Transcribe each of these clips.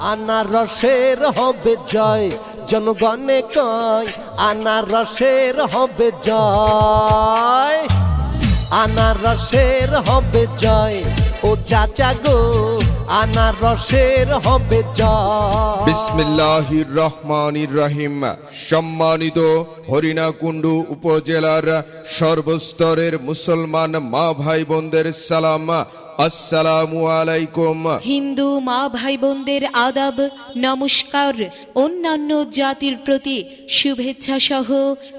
আনারসের হবে জয়, জনগণে কয়, আনারসের হবে জয়। আনারসের হবে জয়, ও চাচা গো, আনারসের হবে জয়। বিসমিল্লাহির রহমানির রহিম সম্মানিত হরিণাকুণ্ডু উপজেলার সর্বস্তরের মুসলমান মা ভাই বোনদের সালাম। আসসালামু আলাইকুম হিন্দু মা ভাই বোনদের আদাব নমস্কার অন্যান্য জাতির প্রতি শুভেচ্ছা সহ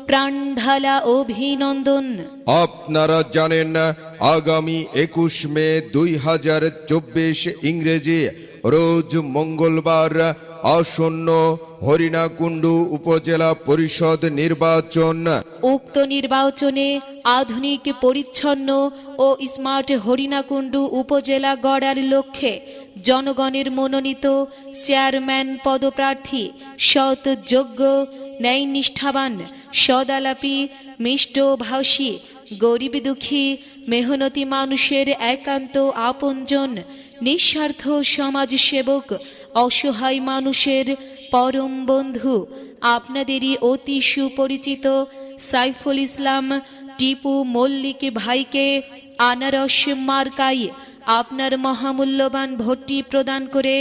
প্রাণ ঢালা অভিনন্দন। আপনারা জানেন আগামী একুশ মে দুই হাজার চব্বিশ ইংরেজি রোজ মঙ্গলবার আসন্ন হরিণাকুণ্ডু উপজেলা পরিষদ নির্বাচন। উক্ত নির্বাচনে আধুনিক, পরিচ্ছন্ন ও স্মার্ট হরিণাকুণ্ডু উপজেলা গড়ার লক্ষ্যে জনগণের মনোনীত চেয়ারম্যান পদপ্রার্থী সৎ, যোগ্য ন্যায় নিষ্ঠাবান সদালাপি মিষ্টভাষী গরিব দুঃখী, মেহনতি মানুষের একান্ত আপনজন, নিঃস্বার্থ সমাজসেবক, অসহায় মানুষের পরম বন্ধু। আপনাদেরই অতি সুপরিচিত সাইফুল ইসলাম টিপু মল্লিক ভাইকে আনারস মার্কাই আপনার মহামূল্যবান ভোটটি প্রদান করে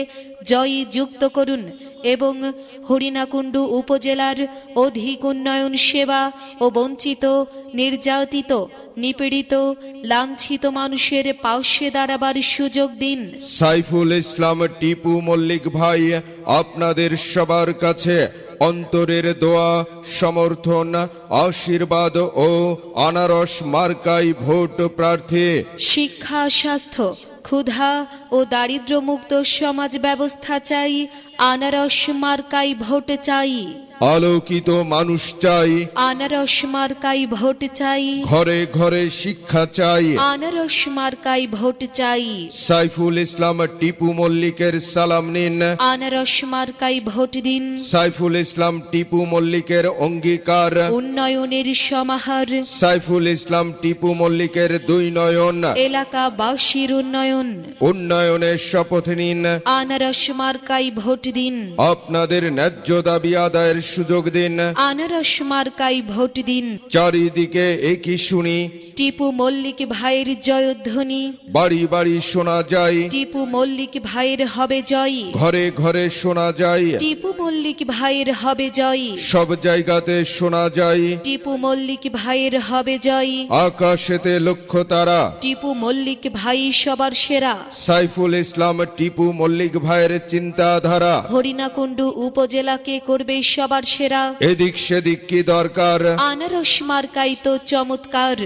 জয়ী যুক্ত করুন এবং হরিণাকুণ্ডু উপজেলার অধিক উন্নয়ন সেবা ও বঞ্চিত, নির্যাতিত, নিপীড়িত, লাঞ্ছিত মানুষের পাশে দাঁড়াবার সুযোগ দিন। সাইফুল ইসলাম টিপু মল্লিক ভাই, আপনাদের সবার কাছে অন্তরের দোয়া, সমর্থন, আশীর্বাদ ও আনারস মার্কাই ভোট প্রার্থী। শিক্ষা, স্বাস্থ্য, ক্ষুধা ও দারিদ্র্যমুক্ত সমাজ ব্যবস্থা চাই, আনারস মার্কাই ভোট চাই। আলোকিত মানুষ চাই। আনারস মার্কাই ভোট চাই। ঘরে ঘরে শিক্ষা চাই। আনারস মার্কাই ভোট চাই। সাইফুল ইসলাম টিপু মল্লিকের সালাম নিন। আনারস মার্কাই ভোট দিন। সাইফুল ইসলাম টিপু মল্লিকের অঙ্গীকার। উন্নয়নের সমাহার। সাইফুল ইসলাম টিপু মল্লিকের দুই নয়ন। এলাকাবাসীর উন্নয়ন। উন্নয়নের শপথ নিন। আনারস মার্কাই ভোট দিন। আপনাদের ন্যায্য দাবি আদায়ের সুযোগ দিন। আনারস মার্কাই ভোট দিন। চারিদিকে একই শুনি। টিপু মল্লিক ভাইয়ের জয়ধ্বনি। বাড়ি বাড়ি শোনা যায়। টিপু মল্লিক ভাইয়ের হবে জয়। ঘরে ঘরে শোনা যায়। টিপু মল্লিক ভাইয়ের হবে জয়। সব জায়গাতে শোনা যায়। টিপু মল্লিক ভাইয়ের হবে জয়। আকাশেতে লক্ষ্য তারা। টিপু মল্লিক ভাই সবার সেরা। সাইফুল ইসলাম টিপু মল্লিক ভাইয়ের চিন্তাধারা। হরিণাকুণ্ডু উপজেলাকে করবে সবার সেরা? এদিক সেদিক কি দরকার? আনারস মার্কাই তো চমৎকার।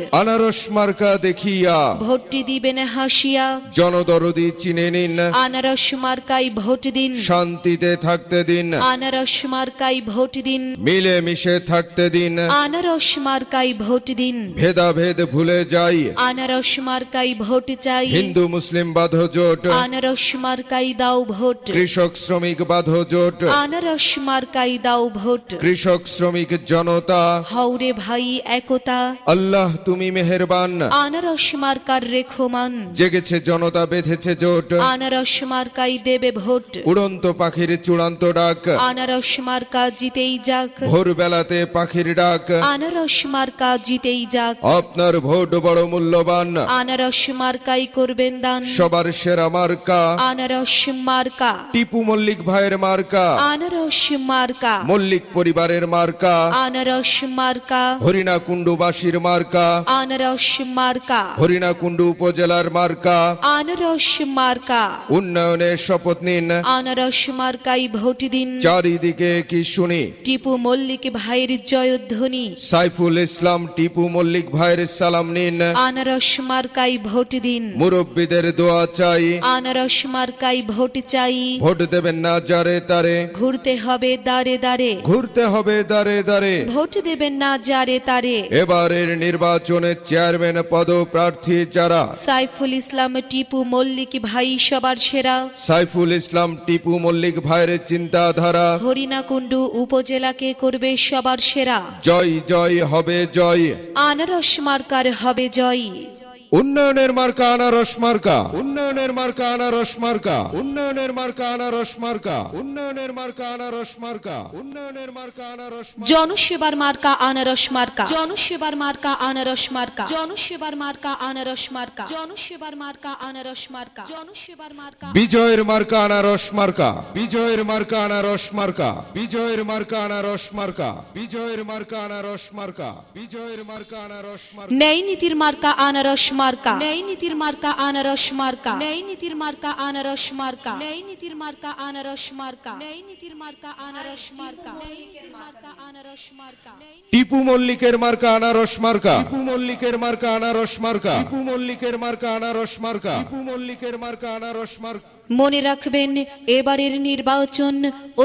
আনারস মার্কা দেখিয়া। ভোটটি দিবেন হাসিয়া। জনদরদি চিনে নিন। আনারস মার্কাই ভোট দিন। শান্তিতে থাকতে দিন। আনারস মার্কাই ভোট দিন। মিলে মিশে থাকতে দিন। আনারস মার্কাই ভোট দিন। ভেদাভেদ ভুলে যাই। আনারস মার্কাই ভোট চাই। হিন্দু মুসলিম বাধ জোট। আনারস মার্কাই দাও ভোট। কৃষক শ্রমিক বাধ জোট। আনারস মার্কাই দাও ভোট। কৃষক শ্রমিক জনতা। হাওরে ভাই একতা। আল্লাহ তুমি মেহেরবান। আনারস মার্কার রেখমান। জেগেছে জনতা বেঁধেছে জোট। আনারস মার্কাই দেবে ভোট। উড়ন্ত পাখির চূড়ান্ত ডাক। আনারস মার্কা জিতেই যাক। ভোরবেলাতে পাখির ডাক। আনারস মার্কা জিতেই যাক। আপনার ভোট বড় মূল্যবান। আনারস মার্কাই করবেন দান। সবার সেরা মার্কা। আনারস মার্কা। টিপু মল্লিক ভাইয়ের মার্কা। আনারস মার্কা। মল্লিক পরিবারের মার্কা। আনারস মার্কা। হরিণা কুণ্ডুবাসীর মার্কা। আনারস মার্কা হরিণা কুণ্ডু উপজেলার মার্কা। আনারস মার্কা উন্নয়নের শপথ নিন। আনারস মার্কাই ভোট দিন। চারিদিকে কি শুনি? টিপু মল্লিক ভাইয়ের জয়ধ্বনি। সাইফুল ইসলাম টিপু মল্লিক ভাইয়ের সালাম নিন। আনারস মার্কাই ভোট দিন। মুরব্বীদের দোয়া চাই। আনারস মার্কাই ভোট চাই। ভোট দেবেন না যারে তারে। ঘুরতে হবে দাঁড়ে দাঁড়ে ঘুরতে হবে দাঁড়ে দাঁড়ে ভোট দেবেন না যারে তারে। এবারের নির্বাচনে চেয়ারম্যান পদ প্রার্থী যারা? সাইফুল ইসলাম টিপু মল্লিক ভাই সবার সেরা। সাইফুল ইসলাম টিপু মল্লিক ভাইয়ের চিন্তাধারা। হরিণাকুণ্ডু উপজেলাকে করবে সবার সেরা? জয় জয় হবে জয়। আনারস মার্কার হবে জয়। উন্নয়নের মার্কা আনারস মার্কা উন্নয়নের মার্কা আনারস মার্কা উন্নয়নের মার্কা আনারস মার্কা উন্নয়নের মার্কা আনারস মার্কা উন্নয়নের মার্কা আনারস মার্কা। জনসেবার মার্কা আনারস মার্কা জনসেবার মার্কা আনারস মার্কা জনসেবার মার্কা আনারস মার্কা জনসেবার মার্কা আনারস মার্কা জনসেবার মার্কা বিজয়ের মার্কা আনারস মার্কা বিজয়ের মার্কা আনারস মার্কা বিজয়ের মার্কা আনারস মার্কা বিজয়ের মার্কা আনারস মার্কা বিজয়ের মার্কা আনারস মার্কা ন্যায় নীতির মার্কা আনারস মার্কা ন্যায় নীতির মার্কা আনারস মার্কা ন্যায় নীতির মার্কা আনারস মার্কা ন্যায় নীতির মার্কা আনারস মার্কা ন্যায় নীতির মার্কা আনারস মার্কা ন্যায় নীতির মার্কা আনারস মার্কা টিপু মল্লিকের মার্কা আনারস মার্কা টিপু মল্লিকের মার্কা আনারস মার্কা টিপু মল্লিকের মার্কা আনারস মার্কা টিপু মল্লিকের মার্কা আনারস মার্কা মনে রাখবেন এবারের নির্বাচন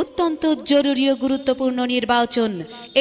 অত্যন্ত জরুরি ও গুরুত্বপূর্ণ নির্বাচন।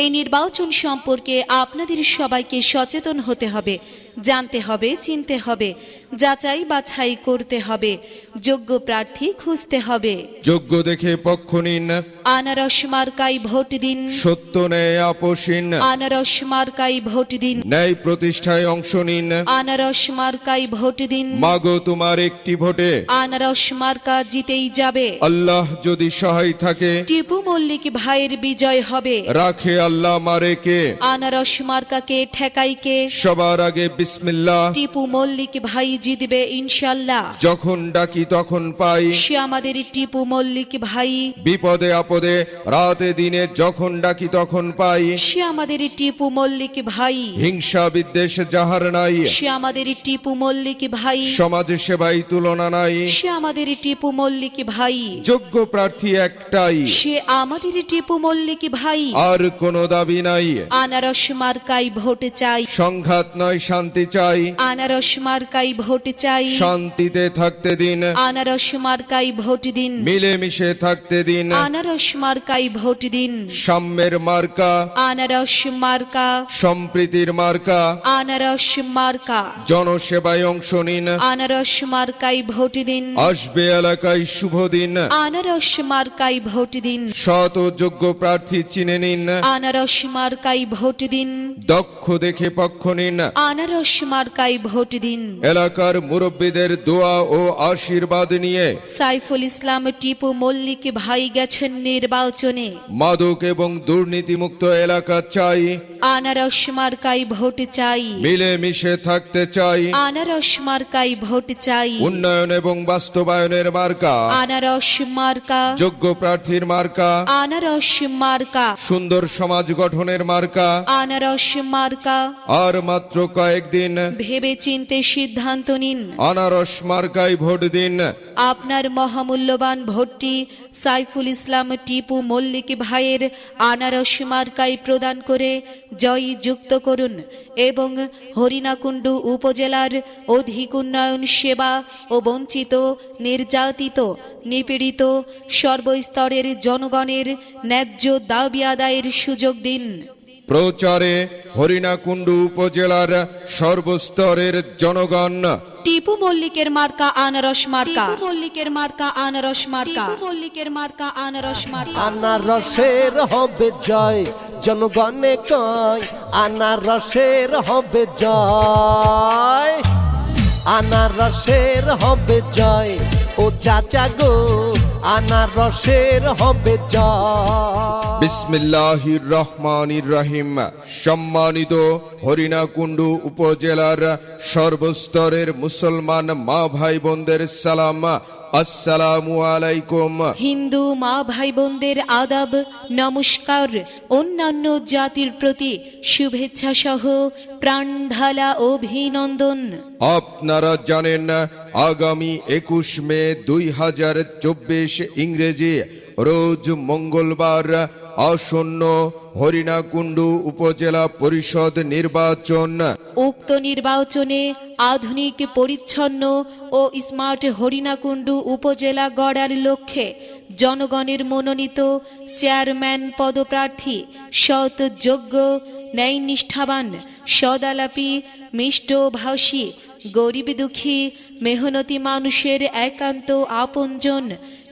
এই নির্বাচন সম্পর্কে আপনাদের সবাইকে সচেতন হতে হবে। জানতে হবে চিনতে হবে। যাচাই বাছাই করতে হবে। যোগ্য প্রার্থী খুঁজতে হবে। যোগ্য দেখে পক্ষ নিন। আনারস মার্কাই ভোট দিন। সত্য ন্যায় আপোষহীন আনারস মার্কাই ভোট দিন। ন্যায় প্রতিষ্ঠায় অংশ নিন। আনারস মার্কাই ভোট দিন। মাগো তোমার একটি ভোটে। আনারস মার্কা জিতেই যাবে। আল্লাহ যদি সহায় থাকে। টিপু মল্লিক ভাইয়ের বিজয় হবে। রাখে আল্লাহ মারে কে? আনারস মার্কাকে ঠেকাইকে সবার আগে বিসমিল্লাহ। টিপু মল্লিক ভাই জিতবে ইনশাল্লাহ যখন ডাকি তখন পাই। সে আমাদের টিপু মল্লিক ভাই। বিপদে আপদে রাতে দিনে যখন ডাকি তখন পাই। সে আমাদের টিপু মল্লিক ভাই। হিংসা বিদ্বেষ যাহার নাই। সে আমাদের টিপু মল্লিক ভাই। সমাজ সেবাই তুলনা নাই। সে আমাদের টিপু মল্লিক ভাই। যোগ্য প্রার্থী একটাই। সে আমাদের টিপু মল্লিক ভাই। আর কোনো দাবি নাই। আনারস মার্কাই ভোট চাই। সংঘাত নয় শান্তি চাই। আনারস মার্কাই ভোট চাই। শান্তিতে থাকতে দিন। আনারস মার্কাই ভোট দিন। মিলেমিশে থাকতে দিন। আনারস মার্কাই ভোট দিন। সাম্যের মার্কা। আনারস মার্কা। সম্প্রীতির মার্কা। আনারস মার্কা। জনসেবায় অংশ নিন। আনারস মার্কাই ভোট দিন। আসবে এলাকায় শুভ দিন। আনারস মার্কাই ভোট দিন। ও যোগ্য প্রার্থী চিনে নিন। আনারস মার্কাই ভোট দিন। দক্ষ দেখে পক্ষ নিন। আনারস মার্কাই ভোট দিন। এলাকার মুরব্বীদের দোয়া ও আশীর্বাদ নিয়ে সাইফুল ইসলাম টিপু মল্লিক ভাই গেছেন নির্বাচনে। মাদক এবং দুর্নীতিমুক্ত এলাকা চাই। আনারস মার্কাই ভোট চাই। মিলেমিশে থাকতে চাই। আনারস মার্কাই ভোট চাই। উন্নয়ন এবং বাস্তবায়নের মার্কা। আনারস মার্কা। যোগ্য প্রার্থীর মার্কা। আনারস মার্কা। সুন্দর সমাজ গঠনের মার্কা। আনারস মার্কা। আর মাত্র কয়েকদিন। ভেবে চিনতে সিদ্ধান্ত নিন। আনারস মার্কায় ভোট দিন। আপনার মহামূল্যবান ভোটটি সাইফুল ইসলাম টিপু মল্লিক ভাইয়ের আনারস মার্কায় প্রদান করে জয় যুক্ত করুন এবং হরিণাকুণ্ডু উপজেলার অধিক উন্নয়ন সেবা ও বঞ্চিত, নির্যাতিত, নিপীড়িত সর্বস্তরের জনগণের ন্যায্য দাবি আদায়ের সুযোগ দিন। প্রচারে হরিণাকুণ্ডু উপজেলার সর্বস্তরের জনগণ। টিপু মল্লিকের মার্কা আনারস মার্কা। টিপু মল্লিকের মার্কা আনারস মার্কা। টিপু মল্লিকের মার্কা আনারস মার্কা। আনারসের হবে জয় জনগণে কয় আনারসের হবে জয়। আনারসের হবে জয় ও চাচা গো। আনারসের হবে বিসমিল্লাহির রহমানির রহিম সম্মানিত হরিণাকুণ্ডু উপজেলার সর্বস্তরের মুসলমান মা ভাই বোনদের সালাম। আসসালামু আলাইকুম হিন্দু মা ভাই বোনদের আদাব নমস্কার অন্যান্য জাতির প্রতি শুভেচ্ছা সহ প্রাণ ঢালা অভিনন্দন। আপনারা জানেন আগামী একুশ মে দুই হাজার চব্বিশ ইংরেজি রোজ মঙ্গলবার আসন্ন হরিণাকুণ্ডু উপজেলা পরিষদ নির্বাচন। উক্ত নির্বাচনে আধুনিক, পরিচ্ছন্ন ও স্মার্ট হরিণাকুণ্ডু উপজেলা গড়ার লক্ষ্যে জনগণের মনোনীত চেয়ারম্যান পদপ্রার্থী সৎ যোগ্য ন্যায়নিষ্ঠাবান, সদালাপি মিষ্টভাষী গরিব দুঃখী, মেহনতি মানুষের একান্ত আপনজন,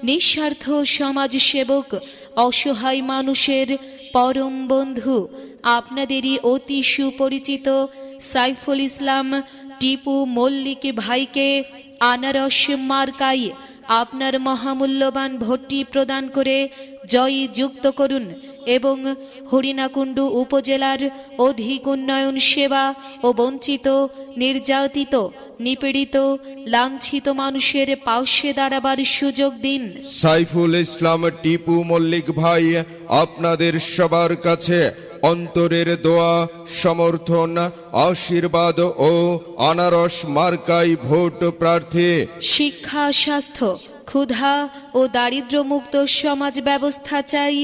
নিঃস্বার্থ সমাজসেবক অসহায় মানুষের পরম বন্ধু, আপনাদেরই অতি সুপরিচিত সাইফুল ইসলাম, টিপু মল্লিক ভাইকে আনারস মার্কাই আপনার মহামূল্যবান ভোটটি প্রদান করে জয়ী যুক্ত করুন। এবং হরিণাকুণ্ডু উপজেলার অধিক উন্নয়ন সেবা ও বঞ্চিত নির্যাতিত নিপীড়িত লাঞ্ছিত মানুষের পাশে দাঁড়াবার সুযোগ দিন। সাইফুল ইসলাম টিপু মল্লিক ভাই আপনাদের সবার কাছে অন্তরের দোয়া সমর্থন আশীর্বাদ ও আনারস মার্কাই ভোট প্রার্থী। শিক্ষা স্বাস্থ্য ক্ষুধা ও দারিদ্র্যমুক্ত সমাজ ব্যবস্থা চাই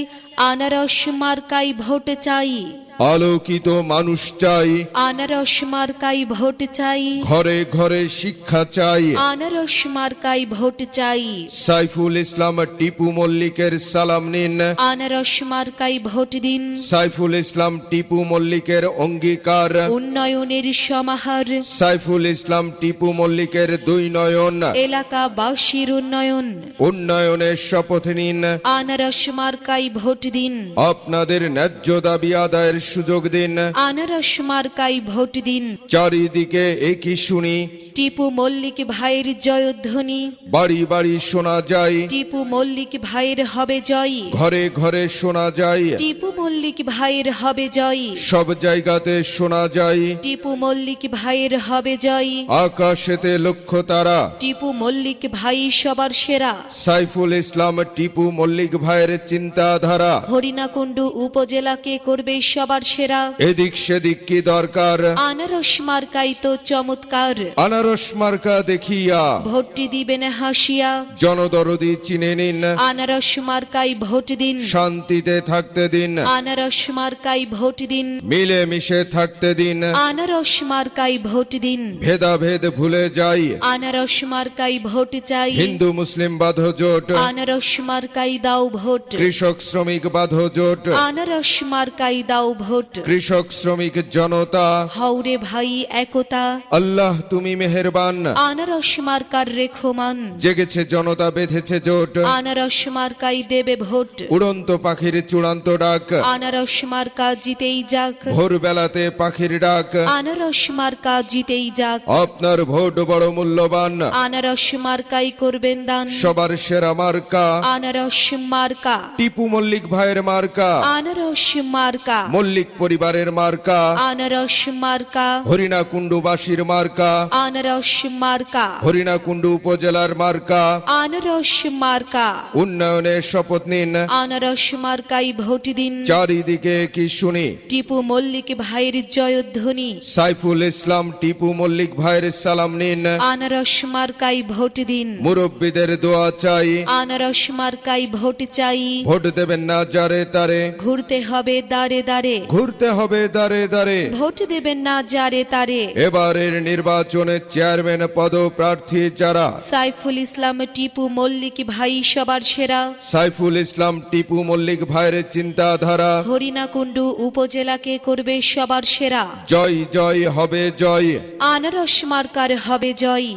আনারস মার্কাই ভোট চাই। আলোকিত মানুষ চাই। আনারস মার্কাই ভোট চাই। ঘরে ঘরে শিক্ষা চাই। আনারস মার্কাই ভোট চাই। সাইফুল ইসলাম টিপু মল্লিকের সালাম নিন। আনারস মার্কাই ভোট দিন। সাইফুল ইসলাম টিপু মল্লিকের অঙ্গীকার। উন্নয়নের সমাহার। সাইফুল ইসলাম টিপু মল্লিকের দুই নয়ন। এলাকাবাসীর উন্নয়ন। উন্নয়নের শপথ নিন। আনারস মার্কাই ভোট দিন। আপনাদের ন্যায্য দাবি আদায়ের সুযোগ দিন। আনারস মার্কাই ভোট দিন। চারিদিকে একই শুনি। টিপু মল্লিক ভাইয়ের জয়ধ্বনি। বাড়ি বাড়ি শোনা যায়। টিপু মল্লিক ভাইয়ের হবে জয়। ঘরে ঘরে শোনা যায়। টিপু মল্লিক ভাইয়ের হবে জয়। সব জায়গাতে শোনা যায়। টিপু মল্লিক ভাইয়ের হবে জয়। আকাশেতে লক্ষ্য তারা। টিপু মল্লিক ভাই সবার সেরা। সাইফুল ইসলাম টিপু মল্লিক ভাইয়ের চিন্তাধারা। হরিণাকুণ্ডু উপজেলাকে করবে সবার সেরা। এদিক সেদিক কি দরকার? আনারস মার্কাই তো চমৎকার। আনারস মার্কা দেখিয়া। ভোটটি দিবেন হাসিয়া। জনদরদি চিনে নিন। আনারস মার্কাই ভোট দিন। শান্তিতে থাকতে দিন। আনারস মার্কাই ভোট দিন। মিলে মিশে থাকতে দিন। আনারস মার্কাই ভোট দিন। ভেদাভেদ ভুলে যাই। আনারস মার্কাই ভোট চাই। হিন্দু মুসলিম বাধ জোট। আনারস মার্কাই দাও ভোট। কৃষক শ্রমিক বাধ জোট। আনারস মার্কাই দাও ভোট। কৃষক শ্রমিক জনতা। হাউরে ভাই একতা। আল্লাহ তুমি মেহেরবান। আনারস মার্কার রেখমান। জেগেছে জনতা বেঁধেছে জোট। আনারস মার্কাই দেবে ভোট। উড়ন্ত পাখির চূড়ান্ত ডাক। আনারস মার্কা জিতেই যাক। ভোরবেলাতে পাখির ডাক। আনারস মার্কা জিতেই যাক। আপনার ভোট বড় মূল্যবান। আনারস মার্কাই করবেন দান। সবার সেরা মার্কা। আনারস মার্কা। টিপু মল্লিক ভাইয়ের মার্কা। আনারস মার্কা। মল্লিক পরিবারের মার্কা। আনারস মার্কা। হরিণা কুণ্ডুবাসীর মার্কা। আনারস মার্কা। হরিণা কুণ্ডু উপজেলার মার্কা। আনারস মার্কা। উন্নয়নের শপথ নিন। আনারস মার্কাই ভোট দিন চারিদিকে কি শুনি? টিপু মল্লিক ভাইয়ের জয়ধ্বনি। সাইফুল ইসলাম টিপু মল্লিক ভাইয়ের সালাম নিন। আনারস মার্কাই ভোট দিন মুরব্বীদের দোয়া চাই। আনারস মার্কাই ভোট চাই। ভোট দেবেন না যারে তারে। ঘুরতে হবে দাঁড়ে দাঁড়ে ঘুরতে হবে দাঁড়ে দাঁড়ে ভোট দেবেন না যারে তারে। এবারের নির্বাচনে চেয়ারম্যান পদ প্রার্থী যারা? সাইফুল ইসলাম টিপু মল্লিক ভাই সবার সেরা। সাইফুল ইসলাম টিপু মল্লিক ভাইয়ের চিন্তাধারা? হরিণাকুণ্ডু উপজেলাকে করবে সবার সেরা। জয় জয় হবে জয়। আনারস মার্কার হবে জয়।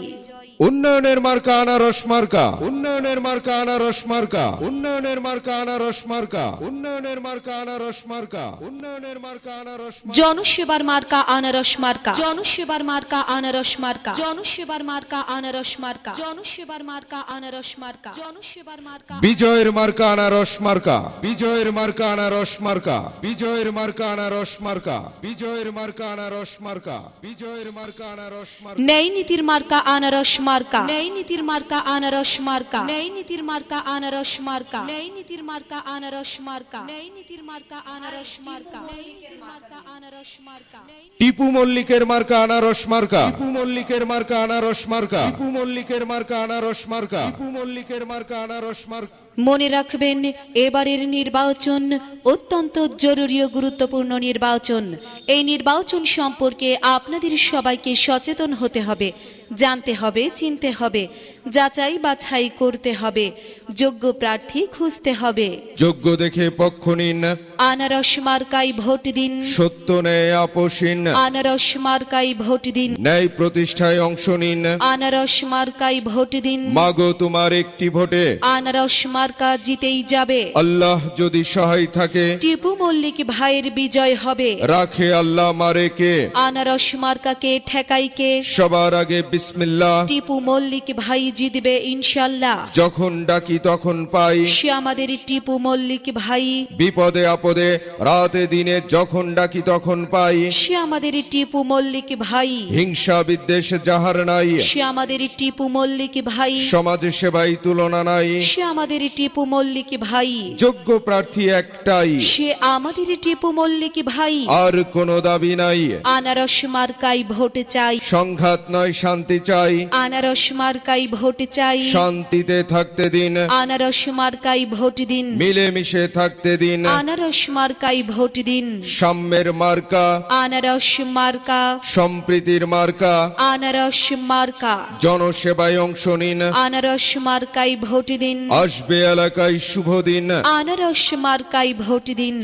উন্নয়নের মার্কা আনারস মার্কা উন্নয়নের মার্কা আনারস মার্কা উন্নয়নের মার্কা আনারস মার্কা উন্নয়নের মার্কা আনারস মার্কা উন্নয়নের মার্কা আনারস মার্কা। জনসেবার মার্কা আনারস মার্কা জনসেবার মার্কা আনারস মার্কা জনসেবার মার্কা আনারস মার্কা জনসেবার মার্কা আনারস মার্কা জনসেবার মার্কা বিজয়ের মার্কা আনারস মার্কা বিজয়ের মার্কা আনারস মার্কা বিজয়ের মার্কা আনারস মার্কা বিজয়ের মার্কা আনারস মার্কা বিজয়ের মার্কা আনারস মার্কা ন্যায় নীতির মার্কা আনারস মার্কা মার্কা আনারস মার্কা ন্যায় নীতির মার্কা আনারস মার্কা ন্যায় নীতির মার্কা আনারস মার্কা ন্যায় নীতির মার্কা আনারস মার্কা ন্যায় নীতির মার্কা আনারস মার্কা টিপু মল্লিকের মার্কা আনারস মার্কা টিপু মল্লিকের মার্কা আনারস মার্কা টিপু মল্লিকের মার্কা আনারস মার্কা টিপু মল্লিকের মার্কা আনারস মার্কা মনে রাখবেন, এবারের নির্বাচন অত্যন্ত জরুরি ও গুরুত্বপূর্ণ নির্বাচন। এই নির্বাচন সম্পর্কে আপনাদের সবাইকে সচেতন হতে হবে, জানতে হবে, চিনতে হবে। যাচাই বাছাই করতে হবে। যোগ্য প্রার্থী খুঁজতে হবে। যোগ্য দেখে পক্ষ নিন। আনারস মার্কাই ভোট দিন। সত্য ন্যায় আপোষহীন আনারস মার্কাই ভোট দিন। ন্যায় প্রতিষ্ঠায় অংশ নিন। আনারস মার্কাই ভোট দিন। মাগো তোমার একটি ভোটে। আনারস মার্কা জিতেই যাবে। আল্লাহ যদি সহায় থাকে। টিপু মল্লিক ভাইয়ের বিজয় হবে। রাখে আল্লাহ মারে কে? আনারস মার্কাকে ঠেকাইকে সবার আগে বিসমিল্লাহ। টিপু মল্লিক ভাই জিতবে ইনশাল্লাহ যখন ডাকি তখন পাই। সে আমাদের টিপু মল্লিক ভাই। বিপদে আপদে রাতে দিনে যখন ডাকি তখন পাই। সে আমাদের টিপু মল্লিক ভাই। হিংসা বিদ্বেষ যাহার নাই। সে আমাদের টিপু মল্লিক ভাই। সমাজ সেবাই তুলনা নাই। সে আমাদের টিপু মল্লিক ভাই। যোগ্য প্রার্থী একটাই। সে আমাদের টিপু মল্লিক ভাই। আর কোনো দাবি নাই। আনারস মার্কাই ভোট চাই। সংঘাত নয় শান্তি চাই। আনারস মার্কাই ভোট চাই। শান্তিতে থাকতে দিন। আনারস মার্কাই ভোট দিন। মিলেমিশে থাকতে দিন। আনারস মার্কাই ভোট দিন। সাম্যের মার্কা। আনারস মার্কা। সম্প্রীতির মার্কা। আনারস মার্কা। জনসেবায় অংশ নিন। আনারস মার্কাই ভোট দিন। আসবে এলাকায় শুভ দিন। আনারস মার্কাই ভোট দিন।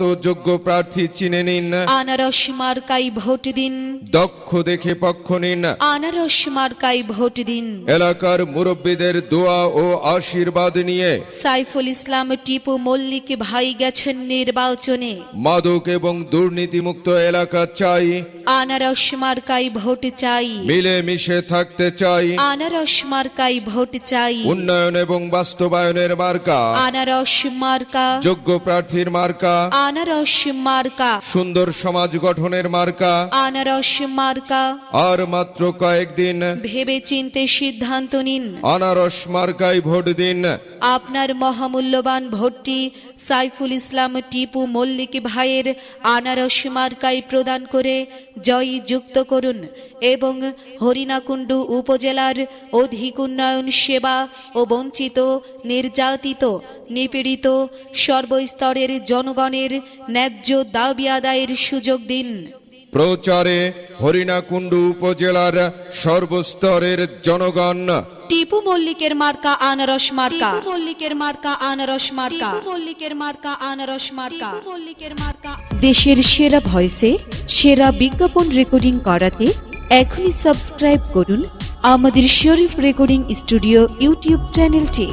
ও যোগ্য প্রার্থী চিনে নিন। আনারস মার্কাই ভোট দিন। দক্ষ দেখে পক্ষ নিন। আনারস মার্কাই ভোট দিন। এলাকার মুরব্বীদের দোয়া ও আশীর্বাদ নিয়ে সাইফুল ইসলাম টিপু মল্লিক ভাই গেছেন নির্বাচনে। মাদক এবং দুর্নীতিমুক্ত এলাকা চাই। আনারস মার্কাই ভোট চাই। মিলেমিশে থাকতে চাই। আনারস মার্কাই ভোট চাই। উন্নয়ন এবং বাস্তবায়নের মার্কা। আনারস মার্কা। যোগ্য প্রার্থীর মার্কা। আনারস মার্কা। সুন্দর সমাজ গঠনের মার্কা। আনারস মার্কা। আর মাত্র কয়েকদিন। ভেবে চিনতে সিদ্ধান্ত নিন। আনারস মার্কায় ভোট দিন। আপনার মহামূল্যবান ভোটটি সাইফুল ইসলাম টিপু মল্লিক ভাইয়ের আনারস মার্কায় প্রদান করে জয় যুক্ত করুন এবং হরিণাকুণ্ডু উপজেলার অধিক উন্নয়ন সেবা ও বঞ্চিত নির্যাতিত নিপীড়িত সর্বস্তরের জনগণের ন্যায্য দাবি আদায়ের সুযোগ দিন। প্রচারে হরিণাকুণ্ডু উপজেলার সর্বস্তরের জনগণ। টিপু মল্লিকের মার্কা আনারস মার্কা। মল্লিকের মার্কা আনারস মার্কা। মল্লিকের মার্কা আনারস মার্কা। মল্লিকের মার্কা। দেশের সেরা ভয়েসে সেরা বিজ্ঞাপন রেকর্ডিং করাতে এখনই সাবস্ক্রাইব করুন আমাদের শরীফ রেকর্ডিং স্টুডিও ইউটিউব চ্যানেলটি।